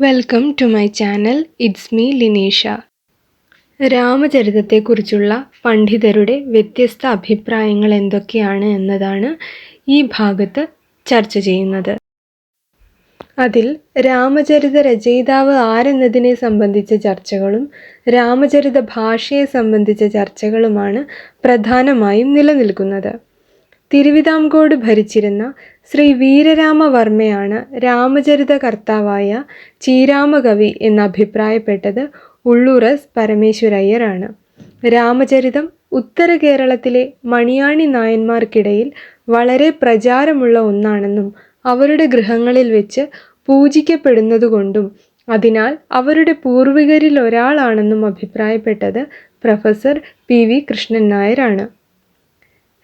Welcome to my channel it's me Lineesha രാമചരിതത്തെക്കുറിച്ചുള്ള പണ്ഡിതരുടെ വ്യത്യസ്ത അഭിപ്രായങ്ങൾ എന്തൊക്കെയാണ് എന്നതാണ് ഈ ഭാഗത്ത് ചർച്ച ചെയ്യുന്നത്. അതിൽ രാമചരിത രചയിതാവ് ആരെന്നതിനെ സംബന്ധിച്ച ചർച്ചകളും രാമചരിത ഭാഷയെ സംബന്ധിച്ച ചർച്ചകളുമാണ് പ്രധാനമായും നിലനിൽക്കുന്നത്. തിരുവിതാംകോട് ഭരിച്ചിരുന്ന ശ്രീ വീരരാമവർമ്മയാണ് രാമചരിത കർത്താവായ ചീരാമകവി എന്ന് അഭിപ്രായപ്പെട്ടത് ഉള്ളൂറസ് പരമേശ്വരയ്യരാണ്. രാമചരിതം ഉത്തര കേരളത്തിലെ മണിയാണി നായന്മാർക്കിടയിൽ വളരെ പ്രചാരമുള്ള ഒന്നാണെന്നും അവരുടെ ഗൃഹങ്ങളിൽ വെച്ച് പൂജിക്കപ്പെടുന്നതുകൊണ്ടും അതിനാൽ അവരുടെ പൂർവികരിൽ ഒരാളാണെന്നും അഭിപ്രായപ്പെട്ടത് പ്രൊഫസർ പി വി കൃഷ്ണൻ നായരാണ്.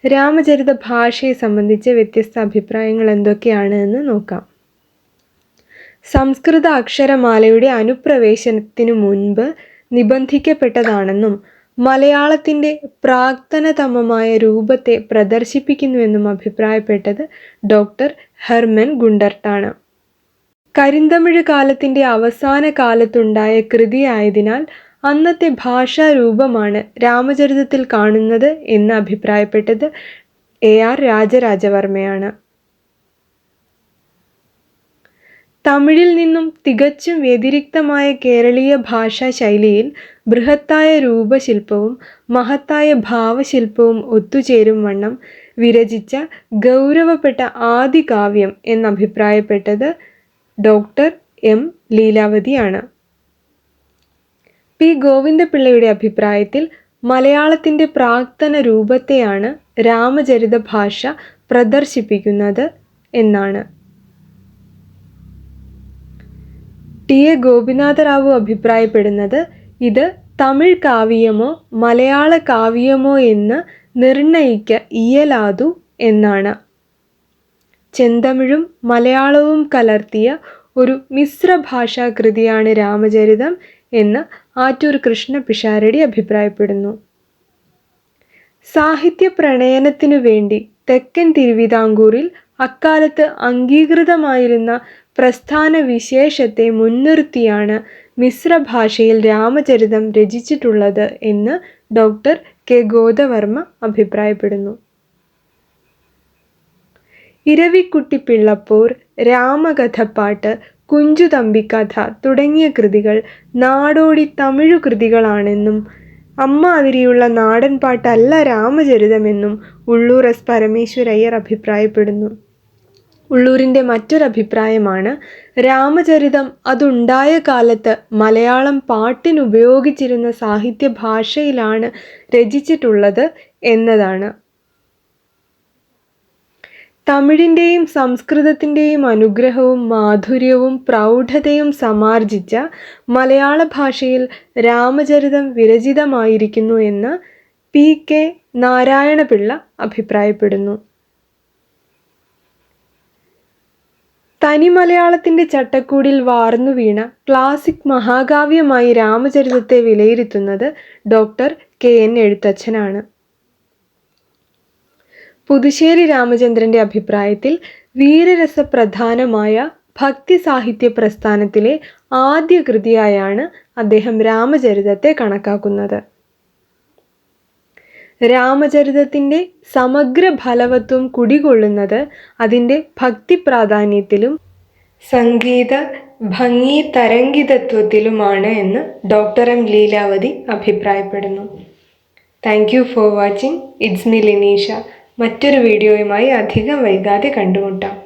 രാമചരിത ഭാഷയെ സംബന്ധിച്ച് വ്യത്യസ്ത അഭിപ്രായങ്ങൾ എന്തൊക്കെയാണ് എന്ന് നോക്കാം. സംസ്കൃത അക്ഷരമാലയുടെ അനുപ്രവേശനത്തിനു മുൻപ് നിബന്ധിക്കപ്പെട്ടതാണെന്നും മലയാളത്തിന്റെ പ്രാക്തനതമമായ രൂപത്തെ പ്രദർശിപ്പിക്കുന്നുവെന്നും അഭിപ്രായപ്പെട്ടത് ഡോക്ടർ ഹെർമൻ ഗുണ്ടർട്ടാണ്. കരിന്തമിഴ് കാലത്തിന്റെ അവസാന കാലത്തുണ്ടായ കൃതിയായതിനാൽ അന്നത്തെ ഭാഷാരൂപമാണ് രാമചരിതത്തിൽ കാണുന്നത് എന്ന് അഭിപ്രായപ്പെട്ടത് എ ആർ രാജരാജവർമ്മയാണ്. തമിഴിൽ നിന്നും തികച്ചും വ്യതിരിക്തമായ കേരളീയ ഭാഷാ ശൈലിയിൽ ബൃഹത്തായ രൂപശില്പവും മഹത്തായ ഭാവശില്പവും ഒത്തുചേരും വണ്ണം വിരചിച്ച ഗൗരവപ്പെട്ട ആദികാവ്യം എന്നഭിപ്രായപ്പെട്ടത് ഡോക്ടർ എം ലീലാവതിയാണ്. പി ഗോവിന്ദപിള്ളയുടെ അഭിപ്രായത്തിൽ മലയാളത്തിന്റെ പ്രാക്തന രൂപത്തെയാണ് രാമചരിത ഭാഷ പ്രദർശിപ്പിക്കുന്നത് എന്നാണ്. ടി എ ഗോപിനാഥറാവു അഭിപ്രായപ്പെടുന്നത് ഇത് തമിഴ് കാവ്യമോ മലയാള കാവ്യമോ എന്ന് നിർണയിക്ക ഇയലാതു എന്നാണ്. ചെന്തമിഴും മലയാളവും കലർത്തിയ ഒരു മിശ്ര ഭാഷാകൃതിയാണ് രാമചരിതം എന്ന് ആറ്റൂർ കൃഷ്ണ പിഷാരടി അഭിപ്രായപ്പെടുന്നു. സാഹിത്യ പ്രണയനത്തിനു വേണ്ടി തെക്കൻ തിരുവിതാംകൂറിൽ അക്കാലത്ത് അംഗീകൃതമായിരുന്ന പ്രസ്ഥാന വിശേഷത്തെ മുൻനിർത്തിയാണ് മിശ്ര ഭാഷയിൽ രാമചരിതം രചിച്ചിട്ടുള്ളത് എന്ന് ഡോക്ടർ കെ. ഗോദവർമ്മ അഭിപ്രായപ്പെടുന്നു. ഇരവിക്കുട്ടി പിള്ളപ്പൂർ രാമകഥപ്പാട്ട് കുഞ്ചുതമ്പിക്കഥ തുടങ്ങിയ കൃതികൾ നാടോടി തമിഴു കൃതികളാണെന്നും അമ്മാതിരിയുള്ള നാടൻ പാട്ടല്ല രാമചരിതമെന്നും ഉള്ളൂർ എസ് പരമേശ്വരയ്യർ അഭിപ്രായപ്പെടുന്നു. ഉള്ളൂരിന്റെ മറ്റൊരഭിപ്രായമാണ് രാമചരിതം അതുണ്ടായ കാലത്ത് മലയാളം പാട്ടിനുപയോഗിച്ചിരുന്ന സാഹിത്യ ഭാഷയിലാണ് രചിച്ചിട്ടുള്ളത് എന്നതാണ്. തമിഴിന്റെയും സംസ്കൃതത്തിന്റെയും അനുഗ്രഹവും മാധുര്യവും പ്രൗഢതയും സമാർജിച്ച മലയാള ഭാഷയിൽ രാമചരിതം വിരചിതമായിരിക്കുന്നു എന്ന് പി കെ നാരായണപിള്ള അഭിപ്രായപ്പെടുന്നു. തനി മലയാളത്തിന്റെ ചട്ടക്കൂടിൽ വാർന്നു വീണ ക്ലാസിക് മഹാകാവ്യമായി രാമചരിതത്തെ വിലയിരുത്തുന്നത് ഡോക്ടർ കെ എൻ എഴുത്തച്ഛനാണ്. പുതുശ്ശേരി രാമചന്ദ്രന്റെ അഭിപ്രായത്തിൽ വീരരസപ്രധാനമായ ഭക്തി സാഹിത്യ പ്രസ്ഥാനത്തിലെ ആദ്യ കൃതിയായാണ് അദ്ദേഹം രാമചരിതത്തെ കണക്കാക്കുന്നത്. രാമചരിതത്തിന്റെ സമഗ്ര ഫലവത്വം കുടികൊള്ളുന്നത് അതിന്റെ ഭക്തി പ്രാധാന്യത്തിലും സംഗീത ഭംഗി തരംഗിതത്വത്തിലുമാണ് എന്ന് ഡോക്ടർ എം ലീലാവതി അഭിപ്രായപ്പെടുന്നു. Thank you for watching. It's me Lineesha. മറ്റൊരു വീഡിയോയുമായി അധികം വൈകാതെ കണ്ടുമുട്ടാം.